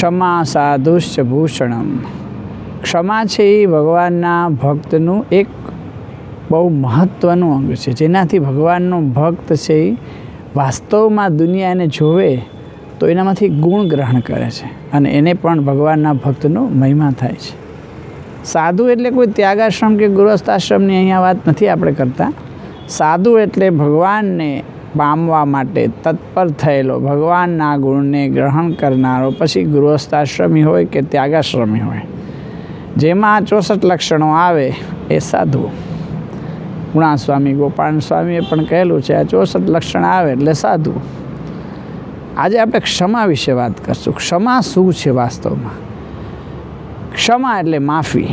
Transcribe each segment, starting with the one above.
ક્ષમા સાધુશ્ચ ભૂષણમ. ક્ષમા છે એ ભગવાનના ભક્તનું એક બહુ મહત્ત્વનું અંગ છે. જેનાથી ભગવાનનો ભક્ત છે એ વાસ્તવમાં દુનિયાને જોવે તો એનામાંથી ગુણ ગ્રહણ કરે છે અને એને પણ ભગવાનના ભક્તનો મહિમા થાય છે. સાધુ એટલે કોઈ ત્યાગાશ્રમ કે ગૃહસ્થાશ્રમની અહીંયા વાત નથી આપણે કરતા. સાધુ એટલે ભગવાનને પામવા માટે તત્પર થયેલો. ભગવાનના ગુણને ગ્રહણ કરનારો પછી ગૃહસ્થાશ્રમી હોય કે ત્યાગાશ્રમી હોય. જેમાં ચોસઠ લક્ષણો આવે એ સાધુ. ગુણા સ્વામી ગોપાલ સ્વામીએ પણ કહેલું છે, આ ચોસઠ લક્ષણ આવે એટલે સાધુ. આજે આપણે ક્ષમા વિશે વાત કરશું. ક્ષમા શું છે વાસ્તવમાં? ક્ષમા એટલે માફી.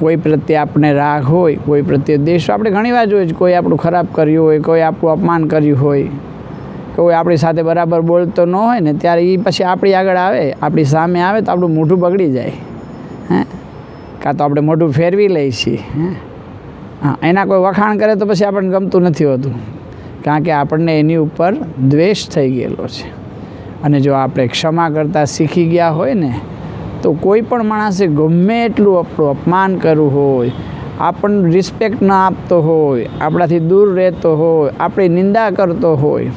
કોઈ પ્રત્યે આપણે રાગ હોય, કોઈ પ્રત્યે દેશ આપણે ઘણીવાર જોઈએ કોઈ આપણું ખરાબ કર્યું હોય, કોઈ આપણું અપમાન કર્યું હોય, કોઈ આપણી સાથે બરાબર બોલતો ન હોય ને, ત્યારે એ પછી આપણી આગળ આવે, આપણી સામે આવે તો આપણું મોઢું બગડી જાય. હે? કાં તો આપણે મોઢું ફેરવી લઈએ છીએ, હે? હા, એના કોઈ વખાણ કરે તો પછી આપણને ગમતું નથી હોતું. કારણ કે આપણને એની ઉપર દ્વેષ થઈ ગયેલો છે. અને જો આપણે ક્ષમા કરતાં શીખી ગયા હોય ને તો કોઈ પણ માણસે ગમે એટલું આપણું અપમાન કરવું હોય, આપણને રિસ્પેક્ટ ન આપતો હોય, આપણાથી દૂર રહેતો હોય, આપણી નિંદા કરતો હોય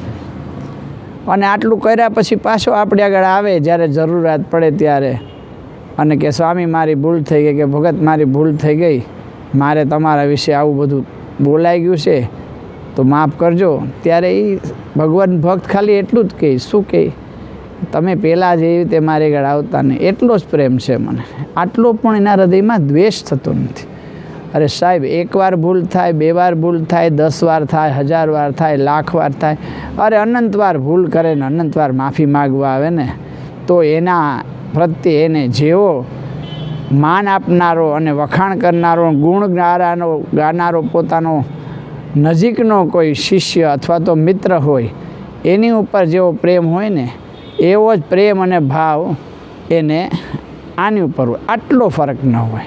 અને આટલું કર્યા પછી પાછો આપણી આગળ આવે જ્યારે જરૂરિયાત પડે ત્યારે અને કે સ્વામી મારી ભૂલ થઈ ગઈ કે ભગત મારી ભૂલ થઈ ગઈ, મારે તમારા વિશે આવું બધું બોલાઈ ગયું છે, તો માફ કરજો. ત્યારે એ ભગવાન ભક્ત ખાલી એટલું જ કહે, શું કહે? તમે પહેલાં જેવી રીતે મારી આગળ આવતા ને એટલો જ પ્રેમ છે મને. આટલો પણ એના હૃદયમાં દ્વેષ થતો નથી. અરે સાહેબ એકવાર ભૂલ થાય, બે વાર ભૂલ થાય, દસ વાર થાય, હજાર વાર થાય, લાખ વાર થાય. અરે અનંત વાર ભૂલ કરે ને અનંત માફી માગવા આવે ને, તો એના પ્રત્યે એને જેવો માન આપનારો અને વખાણ કરનારો, ગુણ ગારાનો, ગાનારો પોતાનો નજીકનો કોઈ શિષ્ય અથવા તો મિત્ર હોય, એની ઉપર જેવો પ્રેમ હોય ને એવો જ પ્રેમ અને ભાવ એને આની ઉપર હોય. આટલો ફરક ન હોય.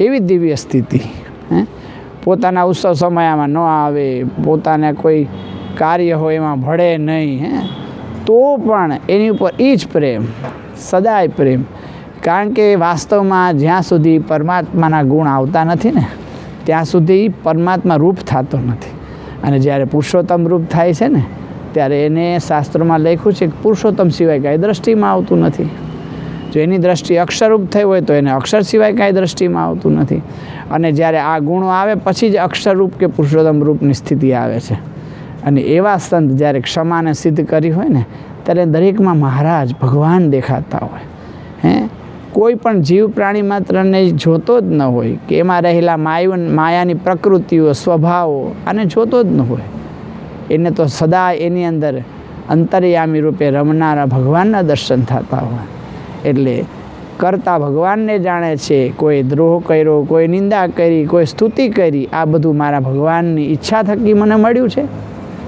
એવી દિવ્ય સ્થિતિ. હે? પોતાના ઉત્સવ સમયમાં ન આવે, પોતાને કોઈ કાર્ય હોય એમાં ભળે નહીં, હે? તો પણ એની ઉપર એ જ પ્રેમ, સદાય પ્રેમ. કારણ કે વાસ્તવમાં જ્યાં સુધી પરમાત્માના ગુણ આવતા નથી ને, ત્યાં સુધી પરમાત્મા રૂપ થતો નથી. અને જ્યારે પુરુષોત્તમ રૂપ થાય છે ને ત્યારે એને શાસ્ત્રોમાં લખ્યું છે કે પુરુષોત્તમ સિવાય કાંઈ દ્રષ્ટિમાં આવતું નથી. જો એની દ્રષ્ટિ અક્ષરરૂપ થઈ હોય તો એને અક્ષર સિવાય કાંઈ દ્રષ્ટિમાં આવતું નથી. અને જ્યારે આ ગુણો આવે, પછી જ અક્ષરરૂપ કે પુરુષોત્તમ રૂપની સ્થિતિ આવે છે. અને એવા સંત જ્યારે ક્ષમાને સિદ્ધ કરી હોય ને, ત્યારે દરેકમાં મહારાજ ભગવાન દેખાતા હોય. હે? કોઈ પણ જીવ પ્રાણી માત્રને જોતો જ ન હોય, કે એમાં રહેલા માયુ માયાની પ્રકૃતિઓ, સ્વભાવો આને જોતો જ ન હોય. એને તો સદા એની અંદર અંતર્યામી રૂપે રમનારા ભગવાનના દર્શન થતા હોય. એટલે કરતા ભગવાનને જાણે છે, કોઈ દ્રોહ કર્યો, કોઈ નિંદા કરી, કોઈ સ્તુતિ કરી, આ બધું મારા ભગવાનની ઈચ્છા થકી મને મળ્યું છે.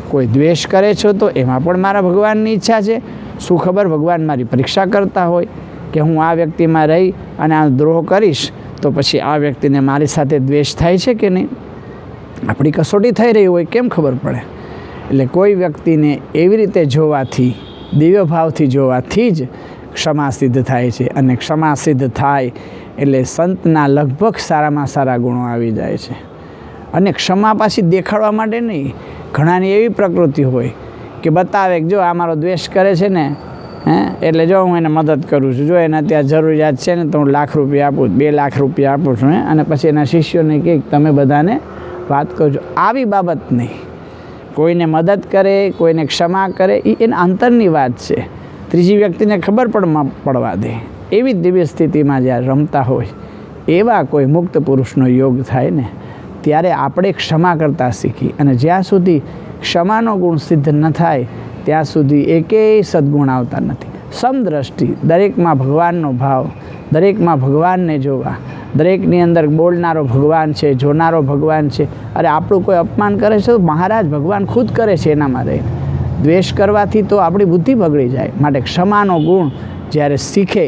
કોઈ દ્વેષ કરે છો તો એમાં પણ મારા ભગવાનની ઈચ્છા છે. શું ખબર ભગવાન મારી પરીક્ષા કરતા હોય કે હું આ વ્યક્તિમાં રહી અને આ દ્રોહ કરીશ, તો પછી આ વ્યક્તિને મારી સાથે દ્વેષ થાય છે કે નહીં? આપણી કસોટી થઈ રહી હોય, કેમ ખબર પડે? એટલે કોઈ વ્યક્તિને એવી રીતે જોવાથી, દિવ્ય ભાવથી જોવાથી જ ક્ષમા સિદ્ધ થાય છે. અને ક્ષમા સિદ્ધ થાય એટલે સંતના લગભગ સારામાં સારા ગુણો આવી જાય છે. અને ક્ષમા પાછી દેખાડવા માટે નહીં, ઘણાની એવી પ્રકૃતિ હોય કે બતાવે કે જો આ મારો દ્વેષ કરે છે ને, હે, એટલે જો હું એને મદદ કરું છું, જો એને ત્યાં જરૂરિયાત છે ને તો હું લાખ રૂપિયા આપું, બે લાખ રૂપિયા આપું છું અને પછી એના શિષ્યોને કહે તમે બધાને વાત કરજો. આવી બાબત નહીં. કોઈને મદદ કરે, કોઈને ક્ષમા કરે એ એના અંતરની વાત છે. ત્રીજી વ્યક્તિને ખબર પણ પડવા દે. એવી દિવ્ય સ્થિતિમાં જ્યારે રમતા હોય, એવા કોઈ મુક્ત પુરુષનો યોગ થાય ને, ત્યારે આપણે ક્ષમા કરતાં શીખી. અને જ્યાં સુધી ક્ષમાનો ગુણ સિદ્ધ ન થાય, ત્યાં સુધી એકેય સદગુણ આવતા નથી. સમદ્રષ્ટિ, દરેકમાં ભગવાનનો ભાવ, દરેકમાં ભગવાનને જોવા, દરેકની અંદર બોલનારો ભગવાન છે, જોનારો ભગવાન છે. અરે આપણું કોઈ અપમાન કરે છે તો મહારાજ ભગવાન ખુદ કરે છે એના માટે દ્વેષ કરવાથી તો આપણી બુદ્ધિ બગડી જાય. માટે ક્ષમાનો ગુણ જ્યારે શીખે,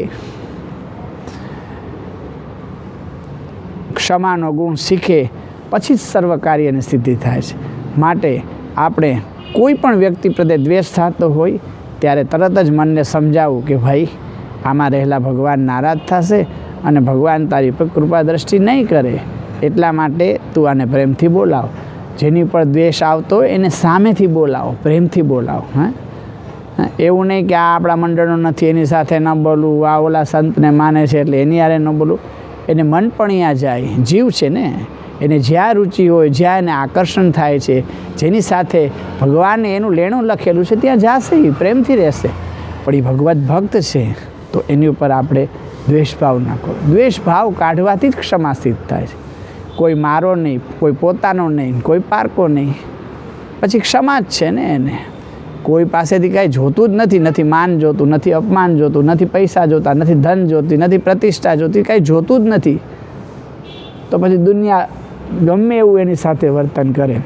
ક્ષમાનો ગુણ શીખે, પછી જ સર્વ કાર્યની સિદ્ધિ થાય છે. માટે આપણે કોઈ પણ વ્યક્તિ પ્રત્યે દ્વેષ થતો હોય ત્યારે તરત જ મનને સમજાવું કે ભાઈ, આમાં રહેલા ભગવાન નારાજ થશે અને ભગવાન તારી પર કૃપા દ્રષ્ટિ નહીં કરે. એટલા માટે તું આને પ્રેમથી બોલાવ. જેની પર દ્વેષ આવતો હોય એને સામેથી બોલાવો, પ્રેમથી બોલાવો, હા? એવું નહીં કે આ આપણા મંડળનો નથી, એની સાથે ન બોલવું, આ ઓલા સંતને માને છે એટલે એની આરે ન બોલવું. એને મન પણ અહીંયા જાય, જીવ છે ને? એને જ્યાં રુચિ હોય જ્યાં એને આકર્ષણ થાય છે, જેની સાથે ભગવાને એનું લેણું લખેલું છે, ત્યાં જશે એ પ્રેમથી રહેશે. પણ એ ભગવત ભક્ત છે, તો એની ઉપર આપણે દ્વેષભાવ નાખો દ્વેષભાવ કાઢવાથી જ ક્ષમા થાય છે. કોઈ મારો નહીં, કોઈ પોતાનો નહીં, કોઈ પારકો નહીં. પછી ક્ષમા જ છે ને એને. કોઈ પાસેથી કાંઈ જોતું જ નથી નથી માન જોતું, નથી અપમાન જોતું, નથી પૈસા જોતા, નથી ધન જોતી, નથી પ્રતિષ્ઠા જોતી, કાંઈ જોતું જ નથી. તો પછી દુનિયા ગમે એવું એની સાથે વર્તન કરે.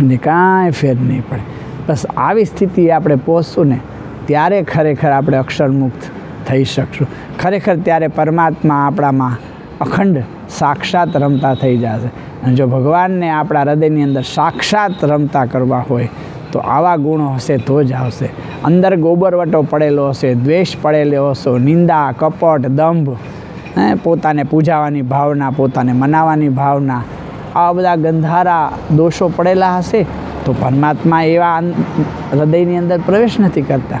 ને કાંઈ ફેર નહીં પડે. બસ આવી સ્થિતિ આપણે પહોંચશું ને ત્યારે ખરેખર આપણે અક્ષરમુક્ત થઈ શકશું. ખરેખર ત્યારે પરમાત્મા આપણામાં અખંડ સાક્ષાત રમતા થઈ જશે. અને જો ભગવાનને આપણા હૃદયની અંદર સાક્ષાત રમતા કરવા હોય, તો આવા ગુણો હશે તો જ આવશે. અંદર ગોબરવટો પડેલો હશે, દ્વેષ પડેલો હશે, નિંદા, કપટ, દંભ પોતાને પૂજાવાની ભાવના, પોતાને મનાવવાની ભાવના. આવા બધા ગંધારા દોષો પડેલા હશે તો પરમાત્મા એવા હૃદયની અંદર પ્રવેશ નથી કરતા.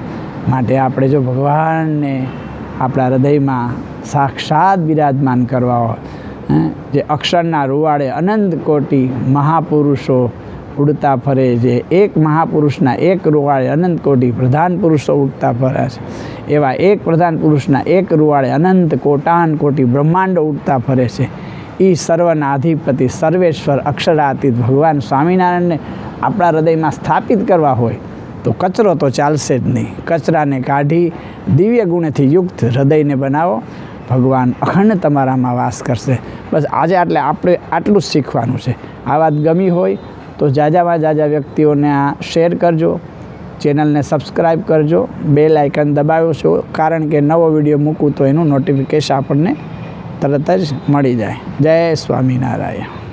માટે આપણે જો ભગવાનને આપણા હૃદયમાં સાક્ષાત બિરાજમાન કરવા હોય જે અક્ષરના રૂવાડે અનંત કોટી મહાપુરુષો ઉડતા ફરે છે. એક મહાપુરુષના એક રૂવાળે અનંત કોટી પ્રધાન પુરુષો ઉડતા ફરે છે. એવા એક પ્રધાન પુરુષના એક રૂવાળે અનંત કોટાન કોટી બ્રહ્માંડો ઉડતા ફરે છે. એ સર્વના અધિપતિ, સર્વેશ્વર, અક્ષરાતીત ભગવાન સ્વામિનારાયણને આપણા હૃદયમાં સ્થાપિત કરવા હોય તો કચરો તો ચાલશે જ નહીં. કચરાને કાઢી દિવ્ય ગુણેથી યુક્ત હૃદયને બનાવો. ભગવાન અખંડ તમારામાં વાસ કરશે. બસ આજે આટલે આપણે આટલું જ શીખવાનું છે. આ વાત ગમી હોય તો જાજામાં જાજા વ્યક્તિઓને આ શેર કરજો. ચેનલને સબસ્ક્રાઈબ કરજો. બેલ આઇકન દબાવ્યો છો, કારણ કે નવો વીડિયો મૂકું તો એનું નોટિફિકેશન આપણને તરત જ મળી જાય. જય સ્વામિનારાયણ.